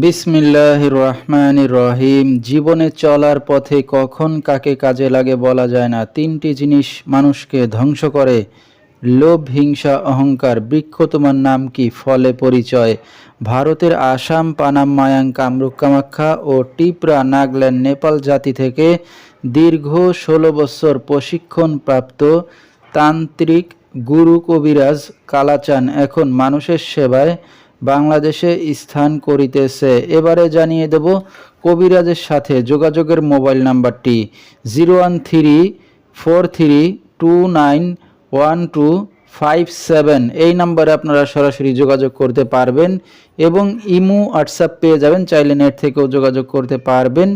বিসমিল্লাহ রহমান রহিম জীবনে চলার পথে কখন কাকে কাজে লাগে বলা যায় না। তিনটি জিনিস মানুষকে ধ্বংস করে। লোভ, হিংসা, অহংকার বৃক্ষ তোমার নাম কি? ফলে পরিচয়। ভারতের আসাম, পানাম, মায়াং, কামরূপ, কামাখ্যা ও টিপরা নাগাল্যান্ড, নেপাল জাতি থেকে দীর্ঘ ষোলো বছর প্রশিক্ষণপ্রাপ্ত তান্ত্রিক গুরু কবিরাজ কালাচান এখন মানুষের সেবায় বাংলাদেশে স্থান করিতেছে। এবারে জানিয়ে দেব কবিরাজের সাথে যোগাযোগের মোবাইল নাম্বারটি zero one three four three two nine one two five seven. এই নাম্বারে আপনারা সরাসরি যোগাযোগ করতে পারবেন এবং ইমো, হোয়াটসঅ্যাপ পেয়ে যাবেন। চাইলে নেট থেকেও যোগাযোগ করতে পারবেন।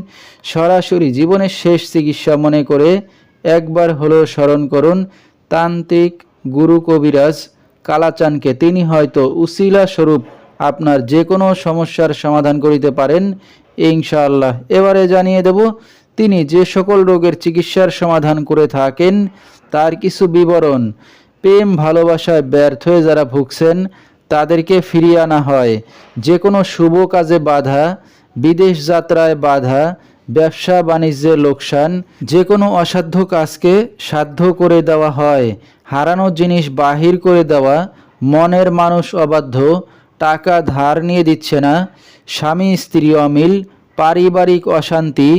সরাসরি জীবনের শেষ চিকিৎসা মনে করে একবার হলেও স্মরণ করুন, তান্ত্রিক গুরু কবিরাজ কালাচানকে তিনি হয়তো উসিলা স্বরূপ আপনার যে কোনো সমস্যার সমাধান করিতে পারেন, ইনশাআল্লাহ। এবারে জানিয়ে দেব, তিনি যে সকল রোগের চিকিৎসার সমাধান করে থাকেন, তার কিছু বিবরণ। প্রেম, ভালোবাসায় ব্যর্থ হয়ে যারা ভুগছেন, তাদেরকে ফিরিয়ে আনা হয়। যে কোনো শুভ কাজে বাধা, বিদেশ যাত্রায় বাধা, ব্যবসা বাণিজ্যে লোকসান, যে কোনো অসাধ্য কাজকে সাধ্য করে দেওয়া হয়। হারানো জিনিস বাহির করে দেওয়া, মনের মানুষ অবাধ্য টাকা ধার নিয়ে দিচ্ছে না। স্বামী, স্ত্রী অমিল, পারিবারিক অশান্তি,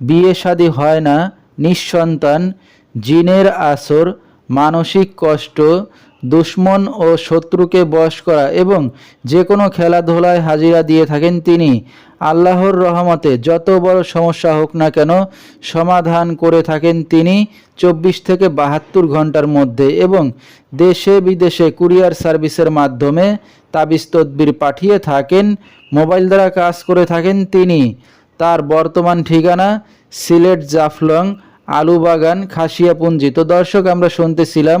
বিয়ে শাদী হয় না, নিঃসন্তান, জিনের আসর, মানসিক কষ্ট দুশ্মন ও শত্রুকে বশ করা এবং যে কোনো খেলাধুলায় হাজিরা দিয়ে থাকেন তিনি। আল্লাহর রহমতে যত বড় সমস্যা হোক না কেন সমাধান করে থাকেন তিনি চব্বিশ থেকে বাহাত্তর ঘণ্টার মধ্যে এবং দেশে বিদেশে কুরিয়ার সার্ভিসের মাধ্যমে তাবিজ তদবির পাঠিয়ে থাকেন, মোবাইল দ্বারা কাজ করে থাকেন তিনি। তার বর্তমান ঠিকানা সিলেট জাফলং, আলুবাগান, খাসিয়াপুঞ্জি। তো দর্শক, আমরা শুনতেছিলাম